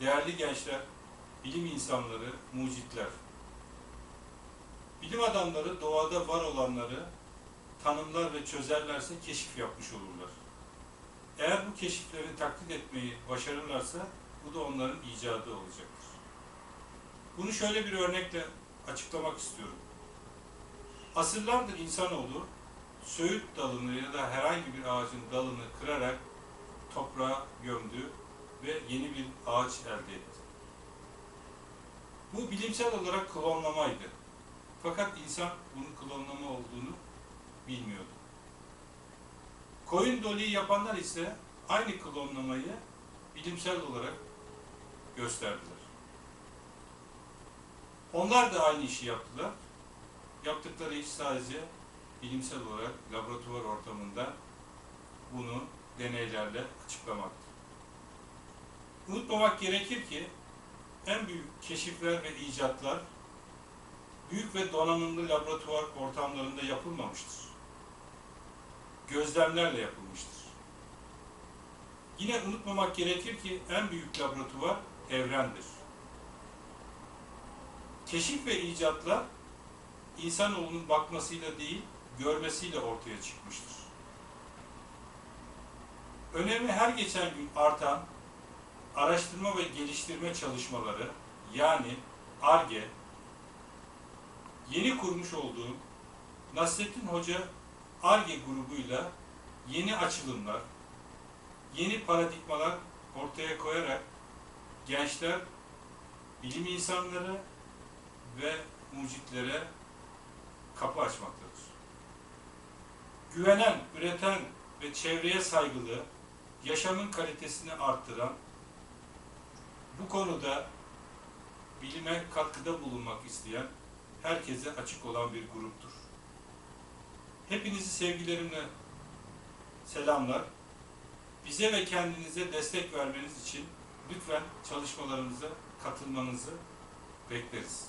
değerli gençler, bilim insanları, mucitler. Bilim adamları doğada var olanları tanımlar ve çözerlerse keşif yapmış olurlar. Eğer bu keşifleri taklit etmeyi başarırlarsa bu da onların icadı olacaktır. Bunu şöyle bir örnekle açıklamak istiyorum. Asırlardır insanoğlu söğüt dalını ya da herhangi bir ağacın dalını kırarak toprağa gömdü ve yeni bir ağaç elde etti. Bu bilimsel olarak klonlamaydı. Fakat insan bunun klonlama olduğunu bilmiyordu. Koyun doliyi yapanlar ise aynı klonlamayı bilimsel olarak gösterdiler. Onlar da aynı işi yaptılar. Yaptıkları iş sadece bilimsel olarak laboratuvar ortamında bunu deneylerle açıklamaktı. Unutmamak gerekir ki en büyük keşifler ve icatlar büyük ve donanımlı laboratuvar ortamlarında yapılmamıştır. Gözlemlerle yapılmıştır. Yine unutmamak gerekir ki en büyük laboratuvar evrendir. Keşif ve icatlar insanoğlunun bakmasıyla değil, görmesiyle ortaya çıkmıştır. Önemi her geçen gün artan araştırma ve geliştirme çalışmaları yani ARGE yeni kurmuş olduğum Nasrettin Hoca ARGE grubuyla yeni açılımlar, yeni paradigmalar ortaya koyarak gençler, bilim insanları ve mucitlere kapı açmaktadır. Güvenen, üreten ve çevreye saygılı, yaşamın kalitesini arttıran, bu konuda bilime katkıda bulunmak isteyen herkese açık olan bir gruptur. Hepinizi sevgilerimle selamlar. Bize ve kendinize destek vermeniz için lütfen çalışmalarımıza katılmanızı bekleriz.